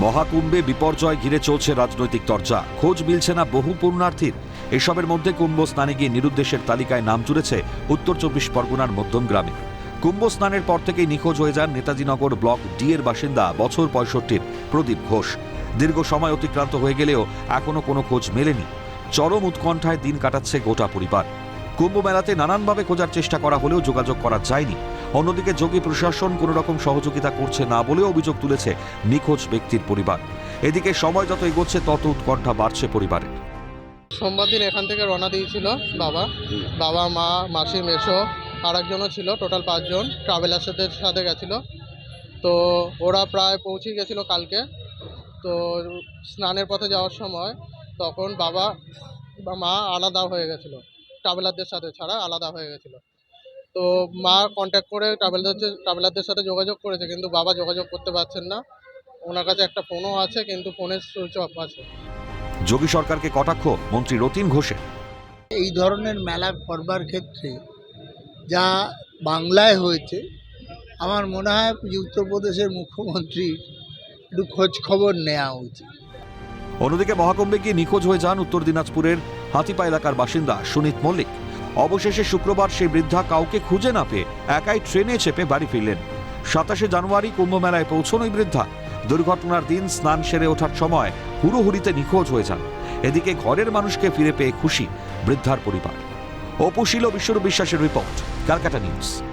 মহাকুম্ভে বিপর্যয় ঘিরে চলছে রাজনৈতিক চর্চা। খোঁজ মিলছে না বহু পুণ্যার্থীর। এসবের মধ্যে কুম্ভ স্নানে গিয়ে নিরুদ্দেশের তালিকায় নাম জুড়েছে উত্তর চব্বিশ পরগনার মধ্যম গ্রামে। কুম্ভ স্নানের পর থেকেই নিখোঁজ হয়ে যান নেতাজিনগর ব্লক ডি এর বাসিন্দা বছর পঁয়ষট্টির প্রদীপ ঘোষ। দীর্ঘ সময় অতিক্রান্ত হয়ে গেলেও এখনও কোনো খোঁজ মেলেনি। চরম উৎকণ্ঠায় দিন কাটাচ্ছে গোটা পরিবার। কুম্ভ মেলাতে নানানভাবে খোঁজার চেষ্টা করা হলেও যোগাযোগ করা যায়নি। অন্যদিকে যোগী প্রশাসন কোনো রকম সহযোগিতা করছে না বলেও অভিযোগ তুলেছে নিখোঁজ ব্যক্তির পরিবার। এদিকে সময় যত এগোচ্ছে, তত উৎকণ্ঠা বাড়ছে পরিবারে সোমবার দিন এখান থেকে রওনা দিয়েছিল বাবা। বাবা, মা, মাসি, মেসো আর একজনও ছিল, টোটাল পাঁচজন। ট্রাভেলার্সদের সাথে গেছিল। তো ওরা প্রায় পৌঁছে গেছিল কালকে। তো স্নানের পথে যাওয়ার সময় তখন বাবা বা মা আলাদা হয়ে গেছিল। ট্রাভেলারদের সাথে ছাড়া আলাদা হয়ে গেছিল। তো মা কন্ট্যাক্ট করে ট্রাভেলার ট্রাভেলারদের সাথে যোগাযোগ করেছে কিন্তু বাবা যোগাযোগ করতে পারছেন না। ওনার কাছে একটা ফোনও আছে কিন্তু ফোনের সুইচ অফ আছে। যোগী সরকারকে কটাক্ষ মন্ত্রী রতিন ঘোষের। এই ধরনের মেলা করবার ক্ষেত্রে যা বাংলায় হয়েছে আমার মনে হয় উত্তরপ্রদেশের মুখ্যমন্ত্রী একটু খোঁজ খবর নেওয়া উচিত। অন্যদিকে মহাকুম্ভে গিয়ে নিখোঁজ হয়ে যান উত্তর দিনাজপুরের হাতিপা এলাকার বাসিন্দা সুনীত মল্লিক। অবশেষে শুক্রবার সেই বৃদ্ধা কাউকে খুঁজে না পেয়ে একাই ট্রেনে চেপে বাড়ি ফিরলেন। সাতাশে জানুয়ারি কুম্ভমেলায় পৌঁছন ওই বৃদ্ধা। দুর্ঘটনার দিন স্নান সেরে ওঠার সময় হুড়োহুড়িতে নিখোঁজ হয়ে যান। এদিকে ঘরের মানুষকে ফিরে পেয়ে খুশি বৃদ্ধার পরিবার। অপুশীল বিশ্বরূপ বিশ্বাসের রিপোর্ট, ক্যালকাটা নিউজ।